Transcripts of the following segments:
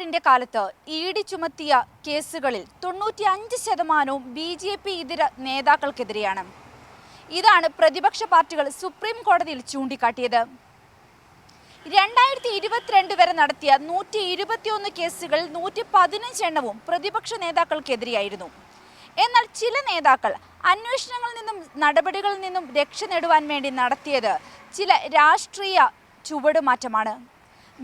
സർക്കാരിന്റെ കാലത്ത് E D ചുമത്തിയ കേസുകളിൽ തൊണ്ണൂറ്റി അഞ്ച് ശതമാനവും ബി ജെ പി ഇതര നേതാക്കൾക്കെതിരെയാണ്. ഇതാണ് പ്രതിപക്ഷ പാർട്ടികൾ സുപ്രീം കോടതിയിൽ ചൂണ്ടിക്കാട്ടിയത്. രണ്ടായിരത്തി ഇരുപത്തിരണ്ട് വരെ നടത്തിയ നൂറ്റി ഇരുപത്തിയൊന്ന് കേസുകളിൽ നൂറ്റി പതിനഞ്ച് എണ്ണവും പ്രതിപക്ഷ നേതാക്കൾക്കെതിരെയായിരുന്നു. എന്നാൽ ചില നേതാക്കൾ അന്വേഷണങ്ങളിൽ നിന്നും നടപടികളിൽ നിന്നും രക്ഷ നേടുവാൻ വേണ്ടി നടത്തിയത് ചില രാഷ്ട്രീയ ചുവടുമാറ്റമാണ്.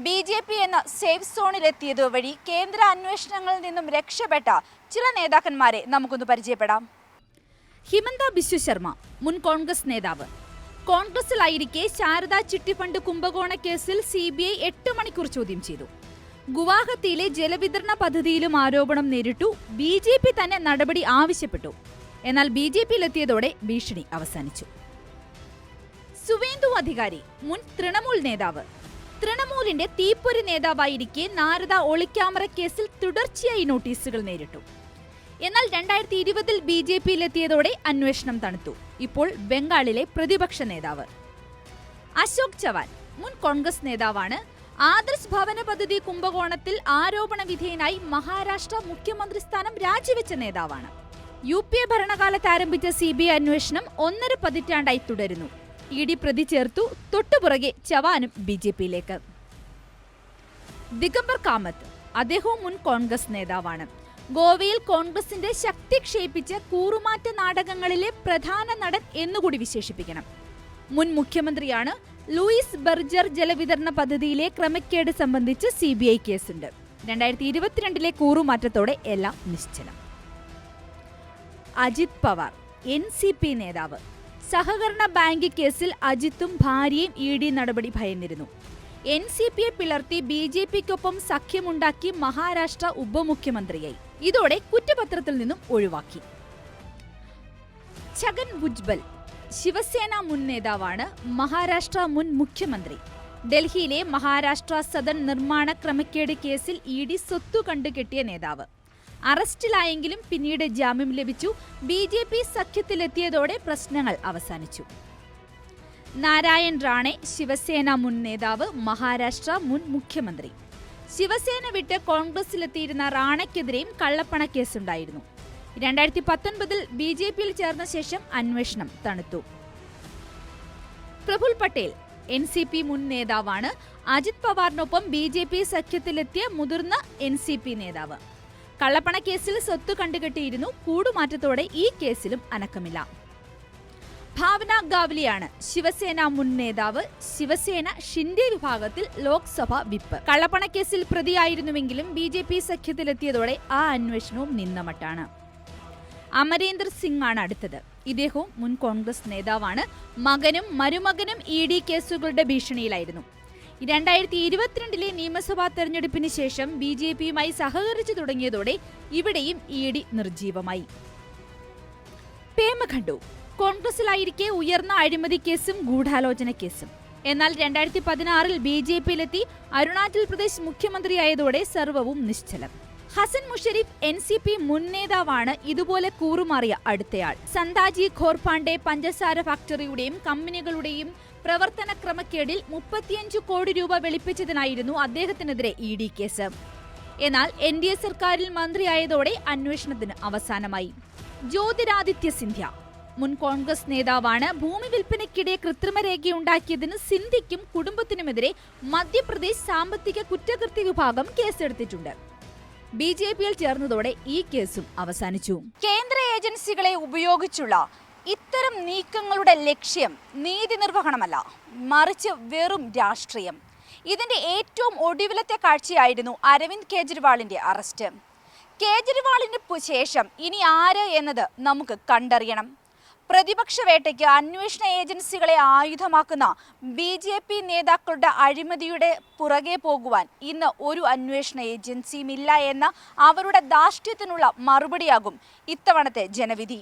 ബി ജെ പി എന്ന സേഫ് സോണിലെത്തിയത് വഴി കേന്ദ്ര അന്വേഷണങ്ങളിൽ നിന്നും രക്ഷപ്പെട്ട ചില നേതാക്കന്മാരെ നമുക്കൊന്ന് പരിചയപ്പെടാം. ഹിമന്ത ബിശ്വ ശർമ്മ മുൻ കോൺഗ്രസ് നേതാവ്. കോൺഗ്രസിലായിരിക്കെ ശാരദാ ചിട്ടിഫണ്ട് കുംഭകോണ കേസിൽ സി ബി ഐ എട്ട് മണിക്കൂർ ചോദ്യം ചെയ്തു. ഗുവാഹത്തിയിലെ ജലവിതരണ പദ്ധതിയിലും ആരോപണം നേരിട്ടു. ബി ജെ പി തന്നെ നടപടി ആവശ്യപ്പെട്ടു. എന്നാൽ ബി ജെ പിയിലെത്തിയതോടെ ഭീഷണി അവസാനിച്ചു. സുവേന്ദു അധികാരി മുൻ തൃണമൂൽ നേതാവ്. തൃണമൂലിന്റെ തീപ്പൊരി നേതാവായിരിക്കെ നാരദ ഒളിക്യാമറ കേസിൽ തുടർച്ചയായി നോട്ടീസുകൾ നേരിട്ടു. എന്നാൽ രണ്ടായിരത്തി ഇരുപതിൽ ബി ജെ പിയിലെത്തിയതോടെ അന്വേഷണം തണുത്തു. ഇപ്പോൾ ബംഗാളിലെ പ്രതിപക്ഷ നേതാവ്. അശോക് ചവാൻ മുൻ കോൺഗ്രസ് നേതാവാണ്. ആദർശ് ഭവന പദ്ധതി കുംഭകോണത്തിൽ ആരോപണ വിധേയനായി മഹാരാഷ്ട്ര മുഖ്യമന്ത്രി സ്ഥാനം രാജിവെച്ച നേതാവാണ്. യു പി എ ഭരണകാലത്ത് ആരംഭിച്ച സി ബി ഐ അന്വേഷണം ഒന്നര പതിറ്റാണ്ടായി തുടരുന്നു. ഇ ഡി പ്രതി ചേർത്തു. തൊട്ടുപുറകെ ചവാനും ബി ജെ പിയിലേക്ക്. ദിഗംബർ കാമത്ത് അദ്ദേഹവും മുൻ കോൺഗ്രസ് നേതാവാണ്. ഗോവയിൽ കോൺഗ്രസിന്റെ ശക്തി ക്ഷയിപ്പിച്ച കൂറുമാറ്റ നാടകങ്ങളിലെ പ്രധാന നടൻ എന്നുകൂടി വിശേഷിപ്പിക്കണം. മുൻ മുഖ്യമന്ത്രിയാണ് ലൂയിസ് ബർജർ ജലവിതരണ പദ്ധതിയിലെ ക്രമക്കേട് സംബന്ധിച്ച് സി ബി ഐ കേസുണ്ട്. രണ്ടായിരത്തി ഇരുപത്തിരണ്ടിലെ കൂറുമാറ്റത്തോടെ എല്ലാം നിശ്ചലം. Ajit Pawar N C P നേതാവ്. സഹകരണ ബാങ്ക് കേസിൽ അജിത്തും ഭാര്യയും ഇ ഡി നടപടി ഭയന്നിരുന്നു. എൻ സി പിയെ പിളർത്തി ബി ജെ പിക്കൊപ്പം സഖ്യമുണ്ടാക്കി മഹാരാഷ്ട്ര ഉപമുഖ്യമന്ത്രിയായി. ഇതോടെ കുറ്റപത്രത്തിൽ നിന്നും ഒഴിവാക്കി. ഛഗൻ ഭുജ്ബൽ ശിവസേന മുൻ നേതാവാണ് മഹാരാഷ്ട്ര മുൻ മുഖ്യമന്ത്രി. ഡൽഹിയിലെ മഹാരാഷ്ട്ര സദൻ നിർമ്മാണ ക്രമക്കേട് കേസിൽ ഇ ഡി സ്വത്തു കണ്ടുകെട്ടിയ നേതാവ്. അറസ്റ്റിലായെങ്കിലും പിന്നീട് ജാമ്യം ലഭിച്ചു. ബി ജെ പി സഖ്യത്തിലെത്തിയതോടെ പ്രശ്നങ്ങൾ അവസാനിച്ചു. നാരായൺ റാണെ ശിവസേന മുൻ നേതാവ് മഹാരാഷ്ട്ര മുൻ മുഖ്യമന്ത്രി. ശിവസേന വിട്ട് കോൺഗ്രസിലെത്തിയിരുന്ന റാണയ്ക്കെതിരെയും കള്ളപ്പണ കേസുണ്ടായിരുന്നു രണ്ടായിരത്തി പത്തൊൻപതിൽ ബി ജെ പിയിൽ ചേർന്ന ശേഷം അന്വേഷണം തണുത്തു. Praful Patel N C P മുൻ നേതാവാണ്. അജിത് പവാറിനൊപ്പം ബി ജെ പി സഖ്യത്തിലെത്തിയ മുതിർന്ന എൻ സി പി നേതാവ്. കള്ളപ്പണ കേസിൽ സ്വത്ത് കണ്ടുകെട്ടിയിരുന്നു. കൂടുമാറ്റത്തോടെ ഈ കേസിലും അനക്കമില്ല. ഭാവന ഗാവ്ലിയാണ് ശിവസേന മുൻ നേതാവ് ശിവസേന ഷിൻഡെ വിഭാഗത്തിൽ ലോക്സഭ വിപ്പ്. കള്ളപ്പണ കേസിൽ പ്രതിയായിരുന്നുവെങ്കിലും ബി ജെ പി സഖ്യത്തിലെത്തിയതോടെ ആ അന്വേഷണവും നിന്നമട്ടാണ്. അമരേന്ദർ സിംഗ് ആണ് അടുത്തത്. ഇദ്ദേഹവും മുൻ കോൺഗ്രസ് നേതാവാണ്. മകനും മരുമകനും ഇ ഡി കേസുകളുടെ ഭീഷണിയിലായിരുന്നു. രണ്ടായിരത്തി ഇരുപത്തിരണ്ടിലെ നിയമസഭാ തെരഞ്ഞെടുപ്പിന് ശേഷം ബി ജെ പിയുമായി സഹകരിച്ചു തുടങ്ങിയതോടെ ഇവിടെയും ഇ ഡി നിർജീവമായി പേമഖണ്ഡു കോൺഗ്രസിലായിരിക്കെ ഉയർന്ന അഴിമതി കേസും ഗൂഢാലോചന കേസും. എന്നാൽ രണ്ടായിരത്തി പതിനാറിൽ ബി ജെ പിയിലെത്തി അരുണാചൽ പ്രദേശ് മുഖ്യമന്ത്രിയായതോടെ സർവവും നിശ്ചലം. Hasan Mushrif N C P മുൻ നേതാവാണ് ഇതുപോലെ കൂറുമാറിയ അടുത്തയാൾ. സന്താജി ഖോർപാണ്ഡെ പഞ്ചസാര ഫാക്ടറിയുടെയും കമ്പനികളുടെയും പ്രവർത്തന ക്രമക്കേടിൽ മുപ്പത്തിയഞ്ച് കോടി രൂപ വെളിപ്പിച്ചതിനായിരുന്നു അദ്ദേഹത്തിനെതിരെ ഇ ഡി കേസ്. എന്നാൽ എൻ ഡി എ സർക്കാരിൽ മന്ത്രിയായതോടെ അന്വേഷണത്തിന് അവസാനമായി. ജ്യോതിരാദിത്യ സിന്ധ്യ. മുൻ കോൺഗ്രസ് നേതാവാണ് ഭൂമി വിൽപ്പനയ്ക്കിടെ കൃത്രിമരേഖയുണ്ടാക്കിയതിന് സിന്ധ്യയ്ക്കും കുടുംബത്തിനുമെതിരെ മധ്യപ്രദേശ് സാമ്പത്തിക കുറ്റകൃത്യ വിഭാഗം കേസെടുത്തിട്ടുണ്ട്. ബി ജെ പിയിൽ ചേർന്നതോടെ ഈ കേസും അവസാനിച്ചു. കേന്ദ്ര ഏജൻസികളെ ഉപയോഗിച്ചുള്ള ഇത്തരം നീക്കങ്ങളുടെ ലക്ഷ്യം നീതി നിർവഹണമല്ല മറിച്ച് വെറും രാഷ്ട്രീയം. ഇതിന്റെ ഏറ്റവും ഒടുവിലത്തെ കാഴ്ചയായിരുന്നു അരവിന്ദ് കേജ്രിവാളിന്റെ അറസ്റ്റ്. കേജ്രിവാളിന് ശേഷം ഇനി ആര് എന്നത് നമുക്ക് കണ്ടറിയണം. പ്രതിപക്ഷ വേട്ടയ്ക്ക് അന്വേഷണ ഏജൻസികളെ ആയുധമാക്കുന്ന ബി ജെ പി നേതാക്കളുടെ അഴിമതിയുടെ പുറകെ പോകുവാൻ ഇന്ന് ഒരു അന്വേഷണ ഏജൻസിയും ഇല്ല എന്ന അവരുടെ ധാർഷ്ട്യത്തിനുള്ള മറുപടിയാകും ഇത്തവണത്തെ ജനവിധി.